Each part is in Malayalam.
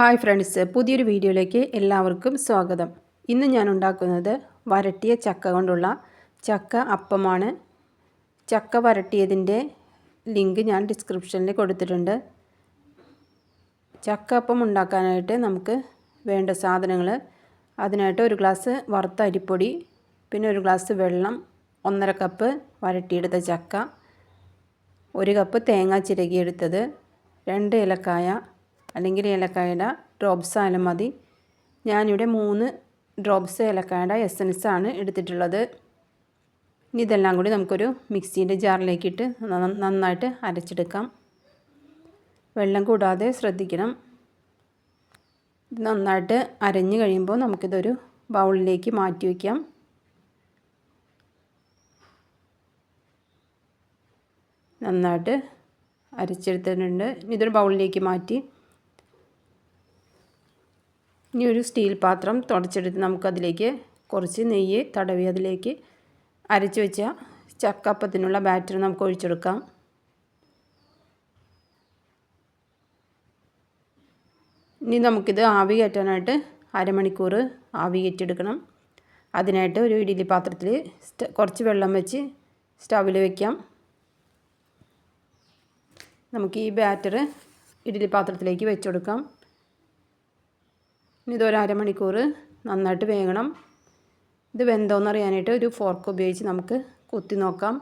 ഹായ് ഫ്രണ്ട്സ് പുതിയൊരു വീഡിയോയിലേക്ക് എല്ലാവർക്കും സ്വാഗതം. ഇന്ന് ഞാൻ ഉണ്ടാക്കുന്നത് വരട്ടിയ ചക്ക കൊണ്ടുള്ള ചക്ക അപ്പമാണ്. ചക്ക വരട്ടിയതിന്റെ ലിങ്ക് ഞാൻ ഡിസ്ക്രിപ്ഷനിൽ കൊടുത്തിട്ടുണ്ട്. ചക്ക അപ്പം ഉണ്ടാക്കാനായിട്ട് നമുക്ക് വേണ്ട സാധനങ്ങൾ അതിനായിട്ട് ഒരു ഗ്ലാസ് വറുത്ത അരിപ്പൊടി പിന്നെ ഒരു ഗ്ലാസ് വെള്ളം ഒന്നര കപ്പ് വരട്ടിയെടുത്ത ചക്ക ഒരു കപ്പ് തേങ്ങ ചിരകിയെടുത്തത് രണ്ട് ഏലക്കായ അല്ലെങ്കിൽ ഏലക്കായുടെ ഡ്രോപ്സ് ആയാലും മതി. ഞാനിവിടെ മൂന്ന് ഡ്രോപ്സ് ഏലക്കായുടെ എസൻസ് ആണ് എടുത്തിട്ടുള്ളത്. ഇനി ഇതെല്ലാം കൂടി നമുക്കൊരു മിക്സീന്റെ ജാറിലേക്ക് ഇട്ട് നന്നായിട്ട് അരച്ചെടുക്കാം. വെള്ളം കൂടാതെ ശ്രദ്ധിക്കണം. നന്നായിട്ട് അരഞ്ഞു കഴിയുമ്പോൾ നമുക്കിതൊരു ബൗളിലേക്ക് മാറ്റി വയ്ക്കാം. നന്നായിട്ട് അരച്ചെടുത്തിട്ടുണ്ട്. ഇതൊരു ബൗളിലേക്ക് മാറ്റി ഇനി ഒരു സ്റ്റീൽ പാത്രം തുടച്ചെടുത്ത് നമുക്കതിലേക്ക് കുറച്ച് നെയ്യ് തടവി അതിലേക്ക് അരച്ച് വെച്ച ചക്കപ്പത്തിനുള്ള ബാറ്റർ നമുക്ക് ഒഴിച്ചെടുക്കാം. ഇനി നമുക്കിത് ആവി കയറ്റാനായിട്ട് അരമണിക്കൂർ ആവി കയറ്റിയെടുക്കണം. അതിനായിട്ട് ഒരു ഇഡലി പാത്രത്തിൽ കുറച്ച് വെള്ളം വെച്ച് സ്റ്റവിൽ വയ്ക്കാം നമുക്ക് ഈ ബാറ്റർ ഇഡലി പാത്രത്തിലേക്ക് വെച്ചെടുക്കാം ഇനി ഇതൊരു അരമണിക്കൂർ നന്നായിട്ട് വേകണം. ഇത് വെന്തോന്ന് അറിയാനായിട്ട് ഒരു ഫോർക്ക് ഉപയോഗിച്ച് നമുക്ക് കുത്തി നോക്കാം.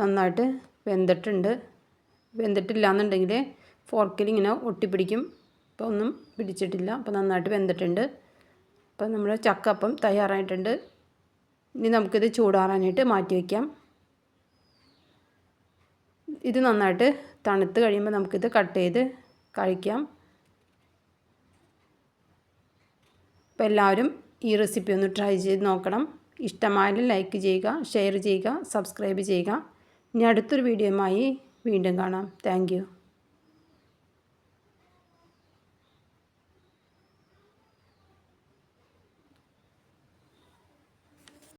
നന്നായിട്ട് വെന്തിട്ടുണ്ട്. വെന്തിട്ടില്ല എന്നുണ്ടെങ്കിൽ ഫോർക്കിൽ ഇങ്ങനെ ഒട്ടിപ്പിടിക്കും. അപ്പോൾ ഒന്നും പിടിച്ചിട്ടില്ല. അപ്പോൾ നന്നായിട്ട് വെന്തിട്ടുണ്ട്. അപ്പോൾ നമ്മുടെ ചക്കപ്പം തയ്യാറായിട്ടുണ്ട്. ഇനി നമുക്കിത് ചൂടാറാനായിട്ട് മാറ്റി വയ്ക്കാം ഇത് നന്നായിട്ട് തണുത്ത് കഴിയുമ്പോൾ നമുക്കിത് കട്ട് ചെയ്ത് കഴിക്കാം. അപ്പോൾ എല്ലാവരും ഈ റെസിപ്പി ഒന്ന് ട്രൈ ചെയ്ത് നോക്കണം. ഇഷ്ടമായാലും ലൈക്ക് ചെയ്യുക ഷെയർ ചെയ്യുക സബ്സ്ക്രൈബ് ചെയ്യുക. ഇനി അടുത്തൊരു വീഡിയോയുമായി വീണ്ടും കാണാം. താങ്ക്